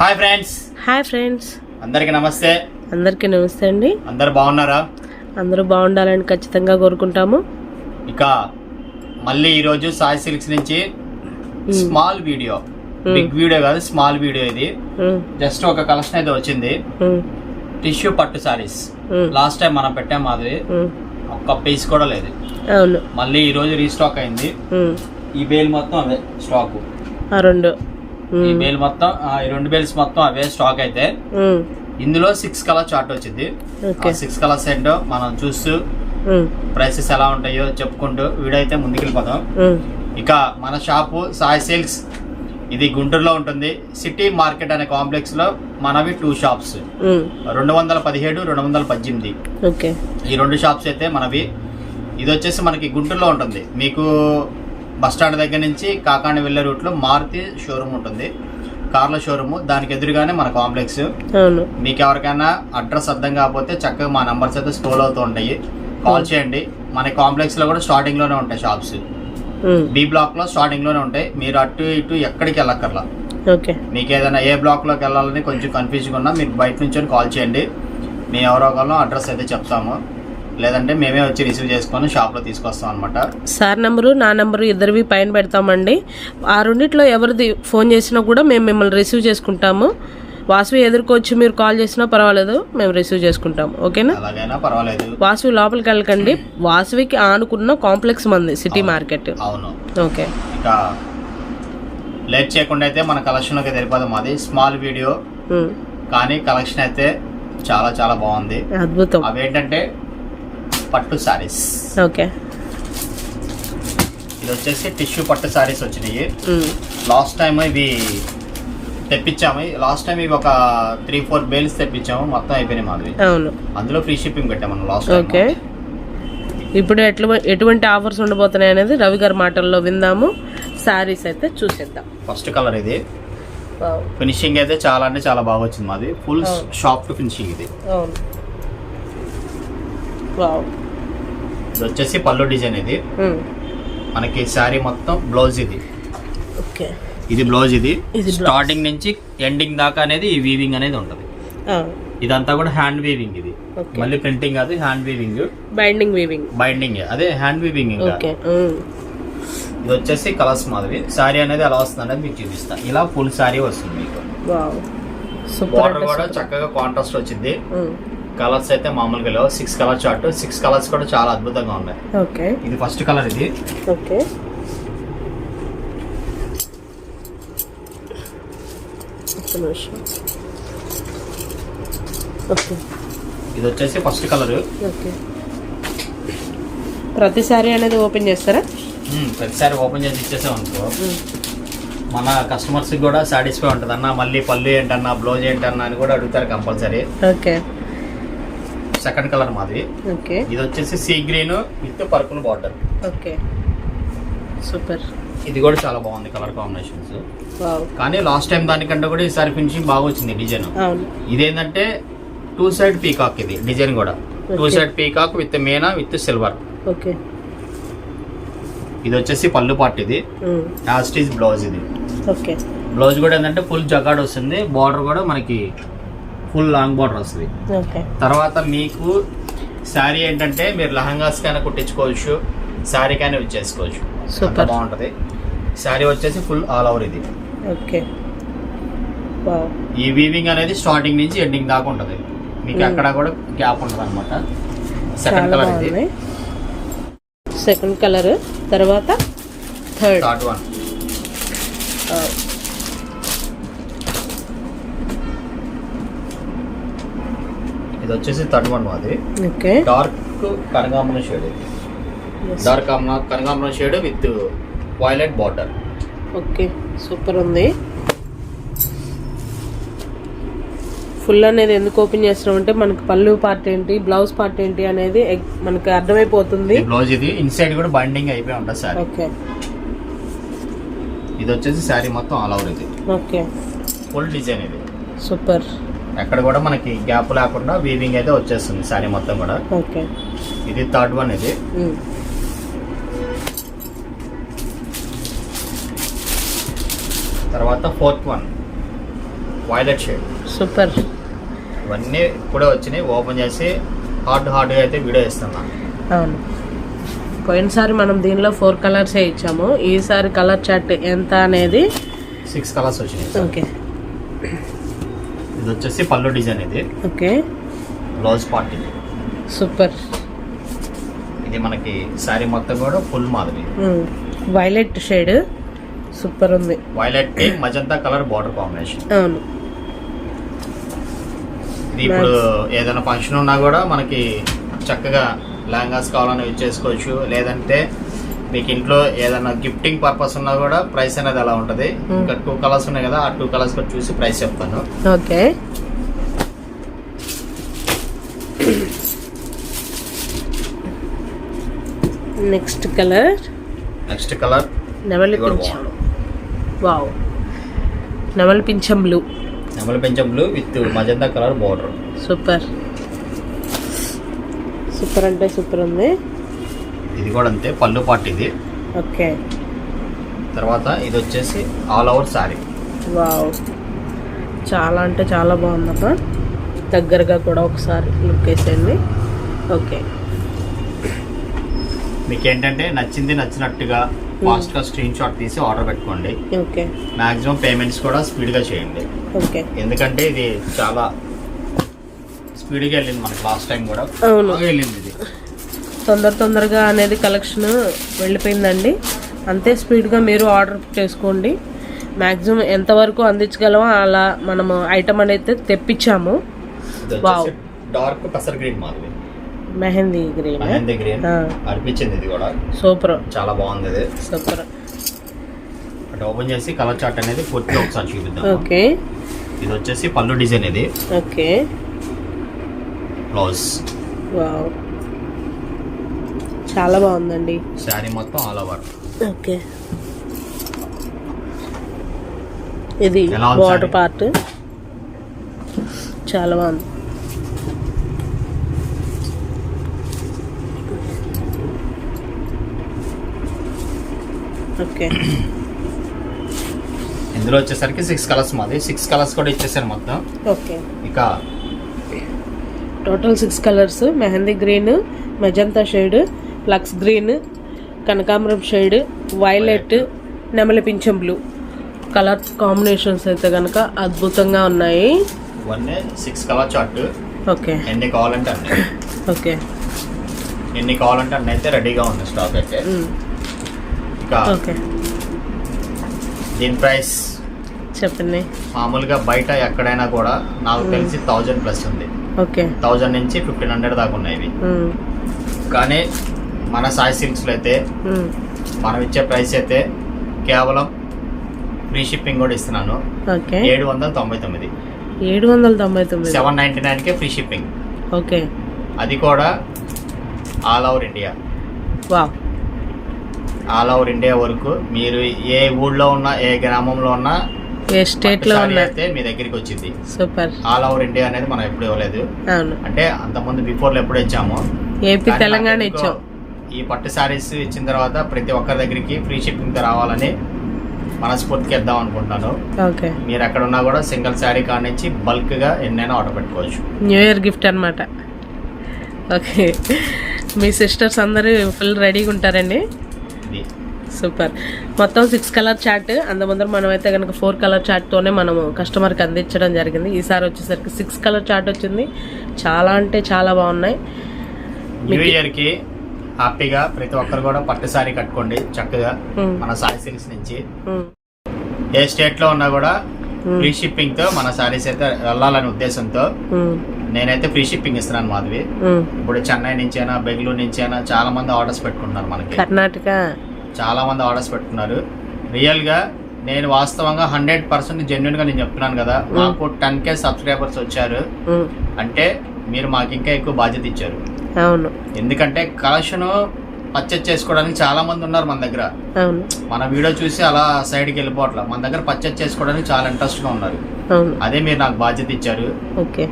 Hi friends. Hi friends. అందరికి నమస్తే. అందరికీ నమస్తే అండి. అందరు బాగున్నారా? అందరూ బాగుండాలని ఖచ్చితంగా కోరుకుంటాము. ఇక మళ్ళీ ఈరోజు సాయి సిల్క్స్ నుంచి స్మాల్ వీడియో. బిగ్ వీడియో కాదు స్మాల్ వీడియో ఇది. జస్ట్ ఒక కలెక్షన్ అయితే వచ్చింది. టిష్యూ పట్టు సారీస్. లాస్ట్ టైం మనం పెట్టాం ఉమ్. ఒక్క పీస్ కూడా లేదు. అవును. మళ్ళీ ఈ రోజు రీస్టాక్ అయింది. ఈ బేల్ మొత్తం అవే స్టాక్. రెండు. ఈ బేల్ మొత్తం ఈ రెండు బేల్స్ మొత్తం అవే స్టాక్ అయితే ఇందులో సిక్స్ కలర్ చార్ట్ వచ్చింది. సిక్స్ కలర్స్ ఏంటో మనం చూస్తూ ప్రైసెస్ ఎలా ఉంటాయో చెప్పుకుంటూ ముందుకెళ్ళిపోతాం ఉమ్, ఇక మన షాపు సాయి సిల్క్స్ ఇది గుంటూరులో ఉంటుంది. సిటీ మార్కెట్ అనే కాంప్లెక్స్లో మనవి టూ షాప్స్ రెండు వందల పదిహేడు రెండు వందల పద్దెనిమిది ఈ రెండు షాప్స్ అయితే మనవి. ఇది వచ్చేసి మనకి గుంటూరులో ఉంటుంది. మీకు బస్ స్టాండ్ దగ్గర నుంచి కాకాని వెళ్ళే రూట్లో మారుతి షోరూమ్ ఉంటుంది. కార్ల షోరూమ్ దానికి ఎదురుగానే మన కాంప్లెక్స్. మీకు ఎవరికైనా అడ్రస్ అర్థం కాకపోతే చక్కగా మా నంబర్స్ అయితే స్క్రోల్ అవుతూ ఉంటాయి. కాల్ చేయండి. మన కాంప్లెక్స్లో కూడా స్టార్టింగ్లోనే ఉంటాయి షాప్స్ బి బ్లాక్లో స్టార్టింగ్లోనే ఉంటాయి. మీరు అటు ఇటు ఎక్కడికి వెళ్ళక్కర్లా. ఓకే. మీకు ఏదైనా ఏ బ్లాక్లోకి వెళ్ళాలని కొంచెం కన్ఫ్యూజ్గా ఉన్నా మీరు బయట నుంచి కాల్ చేయండి. మేము ఎవరో ఒకళ్ళు అడ్రస్ అయితే చెప్తాము. లేదంటే మేమే వచ్చి రిసీవ్ చేసుకొని షాప్లో తీసుకొస్తాం అనమాట సార్ నెంబరు నా నెంబరు ఇద్దరివి పైన పెడతామండి. ఆ రెండిట్లో ఎవరిది ఫోన్ చేసినా కూడా మేము మిమ్మల్ని రిసీవ్ చేసుకుంటాము. వాసవి ఎదుర్కొచ్చి మీరు కాల్ చేసినా పర్వాలేదు మేము రిసీవ్ చేసుకుంటాం ఓకేనా? అలాగైనా పర్వాలేదు. వాసవి లోపలికి వెళ్ళకండి. వాసవికి ఆనుకున్న కాంప్లెక్స్ మంది సిటీ మార్కెట్ అవును. ఓకే. ఇక లేట్ చేయకుండా అయితే మన కలెక్షన్లోకి తెలిపోదాం మాది. స్మాల్ వీడియో కానీ కలెక్షన్ అయితే చాలా చాలా బాగుంది. అద్భుతం. అవేంటంటే పట్టు సారీస్ ఓకే. ఇది వచ్చేసి టిష్యూ పట్టు సారీస్ వచ్చినాయి. లాస్ట్ టైం ఇవి తెప్పించాము. లాస్ట్ టైం ఇవి ఒక త్రీ ఫోర్ బేల్స్ తెప్పించాము. మొత్తం అయిపోయినాయి మాది అవును. అందులో ఫ్రీ షిప్పింగ్ పెట్టాము మనం లాస్ట్ ఓకే. ఇప్పుడు ఎట్లు ఎటువంటి ఆఫర్స్ ఉండబోతున్నాయి అనేది రవి గారి మాటల్లో విందాము. శారీస్ అయితే చూసేద్దాం. ఫస్ట్ కలర్ ఇది. ఫినిషింగ్ అయితే చాలా అంటే చాలా బాగా వచ్చింది మాది. ఫుల్. షాఫ్ట్ ఫినిషింగ్ ఇది. అవును. ఇది వచ్చేసి పళ్ళు డిజైన్ ఇది. ఉమ్, మనకి శారీ మొత్తం బ్లౌజ్ ఇది. ఓకే. ఇది బ్లౌజ్ ఇది. స్టార్టింగ్ నుంచి ఎండింగ్ దాకా అనేది ఈ వీవింగ్ అనేది ఉంటుంది. ఇదంతా కూడా హ్యాండ్ వీవింగ్ ఇది. మళ్ళీ ప్రింటింగ్ కాదు hand weaving binding weaving binding అదే హ్యాండ్ వీవింగ్ ఇది వచ్చేసి కలర్స్ మాదిరి. శారీ అనేది ఎలా వస్తుంది అనేది మీకు చూపిస్తా. ఇలా ఫుల్ శారీ వస్తుంది మీకు. సూపర్ కూడా. చక్కగా కాంట్రాస్ట్ వచ్చింది. ఉమ్, కలర్స్ అయితే మామూలుగా లేవు. Six colour chart. Six colours కూడా చాలా అద్భుతంగా ఉన్నాయి. ఓకే. ఇది ఫస్ట్ కలర్ ఇది. ఓకే. ఇది వచ్చేసి ఫస్ట్ కలర్. ఓకే. ప్రతిసారి అనేది ఓపెన్ చేస్తారా? ప్రతిసారి ఓపెన్ చేసి ఇచ్చేసాం అనుకో. మన కస్టమర్స్ కూడా సాటిస్ఫై ఉంటుంది అన్న మళ్ళీ పళ్ళు ఏంటన్నా బ్లౌజ్ ఏంటన్నా అని కూడా అడుగుతారు కంపల్సరీ. ఓకే. సెకండ్ కలర్ మాది. ఓకే. ఇది వచ్చేసి sea green with purple border okay. Super. ఇది కూడా చాలా బాగుంది కలర్ కాంబినేషన్స్ కానీ లాస్ట్ టైం దానికంటే కూడా ఈసారి ఫినిషింగ్ బాగా వచ్చింది డిజైన్ ఇదేంటంటే టూ సైడ్ పీకాక్ ఇది డిజైన్ కూడా. Two. Side peacock with Mena with silver okay. ఇది వచ్చేసి పళ్ళు పార్ట్ ఇది. యాస్టీజ్ బ్లౌజ్ ఇది. ఓకే. బ్లౌజ్ కూడా ఏంటంటే ఫుల్ జగాడ్ వస్తుంది. బార్డర్ కూడా మనకి ఫుల్ లాంగ్ బార్డర్ వస్తుంది ఓకే. తర్వాత మీకు శారీ ఏంటంటే మీరు లహంగాస్ కైనా కుట్టించుకోవచ్చు శారీ కైనా యూజ్ చేసుకోవచ్చు. Super. అంత బాగుంటుంది. శారీ వచ్చేసి ఫుల్ ఆల్ ఓవర్ ఇది. ఓకే. ఈ వీవింగ్ అనేది స్టార్టింగ్ నుంచి ఎండింగ్ దాకా ఉంటుంది. మీకు Hmm. ఎక్కడ కూడా గ్యాప్ ఉంటుంది అనమాట సెకండ్ కలర్ ఇది. సెకండ్ కలర్ తర్వాత థర్డ్ థర్డ్ వన్ ఇది వచ్చేసి థర్డ్ వన్ మాది. ఓకే. డార్క్ కనగాంబరం షేడ్ ఇది. Dark కనగాంబరం shade with violet border okay super ఉంది. ఫుల్ అనేది ఎందుకు ఓపెన్ చేస్తున్నాం అంటే మనకి పళ్ళు పార్ట్ ఏంటి బ్లౌజ్ పార్ట్ ఏంటి అనేది మనకి అర్థమైపోతుంది. బ్లౌజ్ ఇది ఇన్సైడ్ కూడా బండింగ్ అయిపోయి ఉంటుంది సారీ. ఓకే. ఇది వచ్చేసి శారీ మొత్తం ఆల్ ఓవర్ ఇది. ఓకే. ఫుల్ డిజైన్ ఇది. సూపర్. ఎక్కడ కూడా మనకి గ్యాప్ లేకుండా వీవింగ్ అయితే వచ్చేస్తుంది శారీ మొత్తం కూడా. ఓకే. ఇది థర్డ్ వన్ ఇది. తర్వాత fourth one violet shade super. ఇవన్నీ ఇప్పుడే వచ్చినాయి. ఓపెన్ చేసి హార్డ్ హార్డ్గా అయితే వీడియో ఇస్తున్నా అవును. పోయినసారి మనం దీనిలో ఫోర్ కలర్సే ఇచ్చాము. ఈసారి కలర్ చార్ట్ ఎంత అనేది సిక్స్ కలర్స్ వచ్చినాయి ఓకే. ఇది వచ్చేసి పళ్ళు డిజైన్ ఇది. ఓకే. బ్లౌజ్ పార్ట్ ఇది సూపర్. ఇది మనకి శారీ మొత్తం కూడా ఫుల్ మాదిరి. వైలెట్ షేడ్ సూపర్ ఉంది. వైలెట్కి మజంతా కలర్ బార్డర్ కాంబినేషన్ అవును. ఇది ఇప్పుడు ఏదైనా ఫంక్షన్ ఉన్నా కూడా మనకి చక్కగా లెహంగాస్ కావాలని యూజ్ చేసుకోవచ్చు. లేదంటే మీకు ఇంట్లో ఏదైనా గిఫ్టింగ్ పర్పస్ ఉన్నా కూడా ప్రైస్ అనేది అలా ఉంటుంది. ఇంకా టూ కలర్స్ ఉన్నాయి కదా ఆ టూ కలర్స్ కూడా చూసి ప్రైస్ చెప్తాను. Okay. Next colour next colour నెమలి పింఛం వావ్ నెమలి పింఛం బ్లూ నెమలి పెంచం blue with magenta colour border super super అంటే సూపర్ ఉంది. ఇది కూడా అంతే పళ్ళు పార్ట్ ఇది. ఓకే. తర్వాత ఇది వచ్చేసి ఆల్ ఓవర్ శారీ. వావ్. చాలా అంటే చాలా బాగుందమ్మా దగ్గరగా కూడా ఒకసారి లుక్ వేసేయండి. ఓకే. మీకు ఏంటంటే నచ్చింది నచ్చినట్టుగా ఫాస్ట్గా స్క్రీన్ షాట్ తీసి ఆర్డర్ పెట్టుకోండి. ఓకే. మ్యాక్సిమం పేమెంట్స్ కూడా స్పీడ్గా చేయండి. ఓకే. ఎందుకంటే ఇది చాలా స్పీడ్గా వెళ్ళింది మనకి లాస్ట్ టైం కూడా. వెళ్ళింది ఇది. తొందర తొందరగా అనేది కలెక్షన్ వెళ్ళిపోయిందండి. అంతే స్పీడ్గా మీరు ఆర్డర్ చేసుకోండి. మ్యాక్సిమం ఎంతవరకు అందించగలమో అలా మనము ఐటమ్ అనేది తెప్పించాము. వచ్చేసి డార్క్ పసర్ గ్రీన్ మాది మెహందీ గ్రీన్ మెహందీ గ్రీన్. అనిపించింది ఇది కూడా. సూపర్. చాలా బాగుంది ఇది. సూపర్. బట్ ఓపెన్ చేసి కలర్ చార్ట్ అనేది పూర్తిగా ఒకసారి చూపిద్దాం. ఓకే. ఇది వచ్చేసి పళ్ళు డిజైన్ ఇది. ఓకే. బ్లౌజ్ వావ్ చాలా బాగుందండి. శారీ మొత్తం ఆల్ ఓవర్ ఓకే. ఇది వాటర్? పార్ట్ చాలా బాగుంది. ఓకే. ఇందులో వచ్చేసరికి సిక్స్ కలర్స్ మాది. సిక్స్ కలర్స్ కూడా ఇచ్చేసారు మొత్తం. ఓకే. ఇక total six colours mehndi green magenta shade flux green కనకాంబరం షేడ్ వైలెట్ నెమలి పింఛం బ్లూ కలర్ కాంబినేషన్స్ అయితే కనుక అద్భుతంగా ఉన్నాయి. సిక్స్ కలర్ చార్ట్ ఓకే ఎన్ని కావాలంటే ఓకే ఎన్ని కావాలంటే అన్ని అయితే రెడీగా ఉంది స్టాక్ అయితే. ఇక ఓకే దీని ప్రైస్ చెప్పండి. మామూలుగా బయట ఎక్కడైనా కూడా నాకు తెలిసి థౌజండ్ ప్లస్ ఉంది. ఓకే థౌజండ్ నుంచి ఫిఫ్టీన్ హండ్రెడ్ దాకా ఉన్నాయి ఇవి. మ్, కానీ మన సాయి సిల్క్స్లో అయితే మనం ఇచ్చే ప్రైస్ అయితే కేవలం ఫ్రీ షిప్పింగ్ కూడా ఇస్తున్నాను. ఓకే. ఏడు వందల తొంభై తొమ్మిది. ఏడు వందల తొంభై తొమ్మిది. సెవెన్ నైంటీ నైన్కే ఫ్రీ షిప్పింగ్. ఓకే. అది కూడా all over India. Wow. All over India వరకు మీరు ఏ ఊళ్ళో ఉన్నా ఏ గ్రామంలో ఉన్నా ఏ సారీ ఉన్నా. అయితే మీ దగ్గరికి వచ్చింది. సూపర్. ఆల్ ఓవర్ ఇండియా అనేది మనం ఎప్పుడు ఇవ్వలేదు. అంటే అంతకుముందు బిఫోర్లో ఎప్పుడు ఇచ్చాము ఏపీ తెలంగాణ నాకు ఎందుకో ఇచ్చాం. ఈ పట్టు శారీస్ ఇచ్చిన తర్వాత ప్రతి ఒక్కరి దగ్గరికి ఫ్రీ షిప్పింగ్తో రావాలని మనస్ఫూర్తిగా ఇద్దాం అనుకుంటున్నాను ఓకే. మీరు ఎక్కడ ఉన్నా కూడా సింగిల్ శారీ కాడ నుంచి బల్క్గా ఎన్నైనా ఆర్డర్ పెట్టుకోవచ్చు. న్యూ ఇయర్ గిఫ్ట్ అనమాట ఓకే. మీ సిస్టర్స్ అందరూ ఫుల్ రెడీగా ఉంటారండి? సూపర్ మొత్తం సిక్స్ కలర్ చార్ట్ అంతముందర మనం అయితే కనుక ఫోర్ కలర్ చార్ట్తోనే మనము కస్టమర్కి అందించడం జరిగింది. ఈసారి వచ్చేసరికి సిక్స్ కలర్ చార్ట్ వచ్చింది. చాలా అంటే చాలా బాగున్నాయి. న్యూ ఇయర్కి హ్యాపీగా ప్రతి ఒక్కరు కూడా పట్టు శారీ కట్టుకోండి చక్కగా మన సాయి సిల్క్స్ నుంచి. ఏ స్టేట్లో ఉన్నా కూడా ఫ్రీ షిప్పింగ్తో మన శారీస్ అయితే వెళ్ళాలనే ఉద్దేశంతో నేనైతే ఫ్రీ షిప్పింగ్ ఇస్తున్నాను మాధవి. ఇప్పుడు చెన్నై నుంచి అయినా బెంగళూరు నుంచి అయినా చాలా మంది ఆర్డర్స్ పెట్టుకుంటున్నారు మనకి. కర్ణాటక. చాలా మంది ఆర్డర్స్ పెట్టుకున్నారు. రియల్గా నేను వాస్తవంగా హండ్రెడ్ పర్సెంట్ జెన్యున్గా నేను చెప్తున్నాను కదా మాకు టెన్ కే సబ్స్క్రైబర్స్ వచ్చారు. అంటే మీరు మాకు ఇంకా ఎక్కువ బాధ్యత ఇచ్చారు. అవును. ఎందుకంటే కలెక్షన్ పర్చేజ్ చేసుకోవడానికి చాలా మంది ఉన్నారు మన దగ్గర. అవును. మన వీడియో చూసి అలా సైడ్కి వెళ్ళిపోవట్లా. మన దగ్గర పర్చేజ్ చేసుకోవడానికి చాలా ఇంట్రెస్ట్గా ఉన్నారు. అవును. అదే మీరు నాకు బాధ్యత ఇచ్చారు. ఓకే.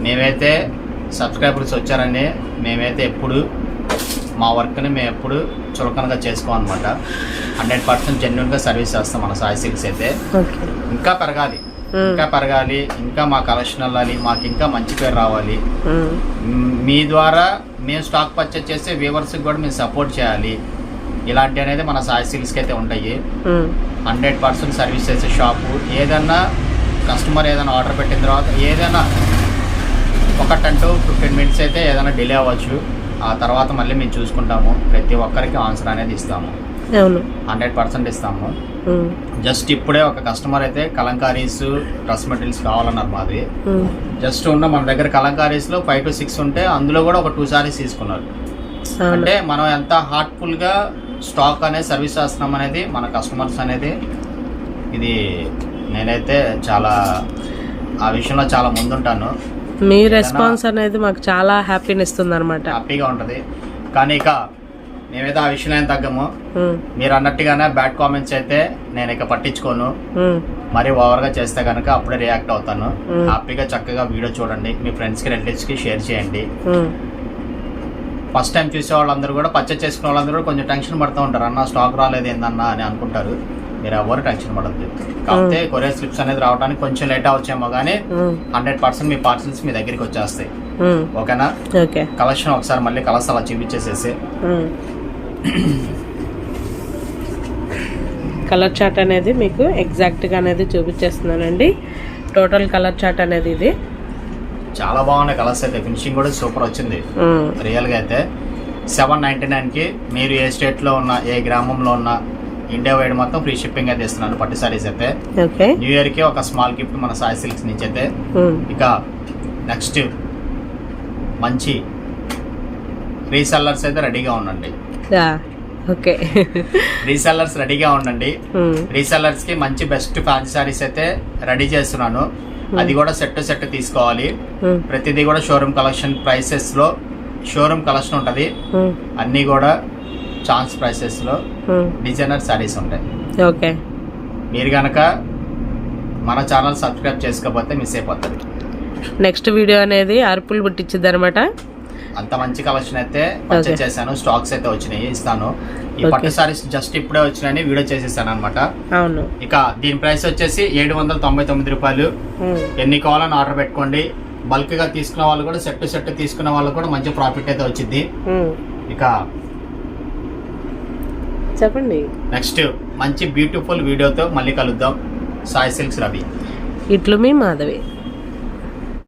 మేమైతే సబ్స్క్రైబర్స్ వచ్చారని మేమైతే ఎప్పుడు మా వర్క్ని మేము ఎప్పుడు చులకనగా చేసుకోమన్నమాట హండ్రెడ్ పర్సెంట్ జెన్యున్గా సర్వీస్ చేస్తాం మన సాయి సిల్క్స్ అయితే. ఇంకా పెరగాలి. ఇంకా పెరగాలి ఇంకా మా కలెక్షన్ వెళ్ళాలి మాకు ఇంకా మంచి పేరు రావాలి. మ్, ద్వారా మేము స్టాక్ పర్చేస్ చేసే వ్యూవర్స్కి కూడా మేము సపోర్ట్ చేయాలి. ఇలాంటి అనేది మన సాయి సిల్క్స్కి అయితే ఉంటాయి. హండ్రెడ్ పర్సెంట్ సర్వీస్ చేసే షాపు ఏదన్నా కస్టమర్ ఏదైనా ఆర్డర్ పెట్టిన తర్వాత ఏదైనా ఒక టెన్ టు ఫిఫ్టీన్ మినిట్స్ అయితే ఏదైనా డిలే అవ్వచ్చు. ఆ తర్వాత మళ్ళీ మేము చూసుకుంటాము ప్రతి ఒక్కరికి ఆన్సర్ అనేది ఇస్తాము. హండ్రెడ్ పర్సెంట్ ఇస్తాము. జస్ట్ ఇప్పుడే ఒక కస్టమర్ అయితే కలంకారీస్ డ్రెస్ మెటీరియల్స్ కావాలన్నారు మాది. జస్ట్ ఉన్న మన దగ్గర కలంకారీస్లో ఫైవ్ టు సిక్స్ ఉంటే అందులో కూడా ఒక టూ సారీస్ తీసుకున్నారు. అంటే మనం ఎంత హార్ట్ఫుల్గా స్టాక్ అనేది సర్వీస్ చేస్తున్నాం అనేది మన కస్టమర్స్ అనేది ఇది నేనైతే చాలా ఆ విషయంలో చాలా ముందుంటాను. మీ రెస్పాన్స్ అనేది మాకు చాలా హ్యాపీని ఇస్తుంది అనమాట హ్యాపీగా ఉంటుంది. కానీ ఇక మేమైతే ఆ విషయంలో ఏం తగ్గము. మీరు అన్నట్టుగానే బ్యాడ్ కామెంట్స్ అయితే నేను ఇక పట్టించుకోను. మరి ఓవర్గా చేస్తే కనుక అప్పుడే రియాక్ట్ అవుతాను. హ్యాపీగా చక్కగా వీడియో చూడండి. మీ ఫ్రెండ్స్కి రిలేటివ్స్కి షేర్ చేయండి. ఫస్ట్ టైం చూసే వాళ్ళందరూ కూడా పర్చేస్ చేసుకునే వాళ్ళందరూ కూడా కొంచెం టెన్షన్ పడుతూ ఉంటారు. అన్న స్టాక్ రాలేదు ఏందన్నా అని అనుకుంటారు. మీరు ఎవరు టెన్షన్ పడద్దు. కాకపోతే కొరియర్ స్లిప్స్ అనేది రావడానికి కొంచెం లేట్ అవచ్చేమో కానీ హండ్రెడ్ పర్సెంట్ మీ పార్సల్స్ మీ దగ్గరికి వచ్చేస్తాయి. ఓకేనా? ఓకే. కలెక్షన్ ఒకసారి మళ్ళీ కలర్స్ అలా చూపించేసేసి. కలర్ చార్ట్ అనేది మీకు ఎగ్జాక్ట్గా అనేది చూపించేస్తున్నానండి. టోటల్ కలర్ చార్ట్ అనేది ఇది. చాలా బాగున్నాయి కలర్స్ అయితే. ఫినిషింగ్ కూడా సూపర్ వచ్చింది. రియల్గా అయితే. సెవెన్ నైంటీ నైన్కి మీరు ఏ స్టేట్లో ఉన్న ఏ గ్రామంలో ఉన్న ఇండియా వైడ్ మొత్తం ఫ్రీ షిప్పింగ్ అయితే ఇస్తున్నాను పట్టు సారీస్ అయితే. న్యూ ఇయర్కి ఒక స్మాల్ గిఫ్ట్ మన సాయి సిల్క్స్ నుంచి అయితే. మ్మ్. ఇక నెక్స్ట్ మంచి రీసెల్లర్స్ అయితే రెడీగా ఉండండి. ఓకే రీసెల్లర్స్ రెడీగా ఉండండి. రీసెల్లర్స్కి మంచి బెస్ట్ ఫ్యాన్సీ సారీస్ అయితే రెడీ చేస్తున్నాను. అది కూడా సెట్ సెట్ తీసుకోవాలి. ప్రతిదీ కూడా షోరూమ్ కలెక్షన్ ప్రైసెస్లో షోరూమ్ కలెక్షన్ ఉంటది. అన్నీ కూడా ఛాన్స్ ప్రైసెస్లో మ్మ్. డిజైనర్ సారీస్ ఉంటాయి ఓకే మీరు కనుక మన ఛానల్ సబ్స్క్రైబ్ చేసుకోకపోతే మిస్ అయిపోతుంది నెక్స్ట్ వీడియో అనేది అరుపులు పుట్టించిద్ది అనమాట అంత మంచి కలెక్షన్ అయితే పర్చేస్. చేశాను స్టాక్స్ అయితే వచ్చినాయి ఇస్తాను ఈ. పట్టు సారీస్ జస్ట్ ఇప్పుడే వచ్చినాయని వీడియో చేసేసాను అనమాట అవును ఇక దీని ప్రైస్ వచ్చేసి ఏడు వందల తొంభై తొమ్మిది రూపాయలు మ్మ్. ఎన్ని కావాలని ఆర్డర్ పెట్టుకోండి బల్క్గా తీసుకున్న వాళ్ళు కూడా సెట్ సెట్ తీసుకున్న వాళ్ళు కూడా మంచి ప్రాఫిట్ అయితే వచ్చింది మ్మ్. ఇక చెప్పండి. నెక్స్ట్ మంచి బ్యూటిఫుల్ వీడియోతో మళ్ళీ కలుద్దాం. సాయి సిల్క్స్ రవి. ఇట్లు మీ మాధవి.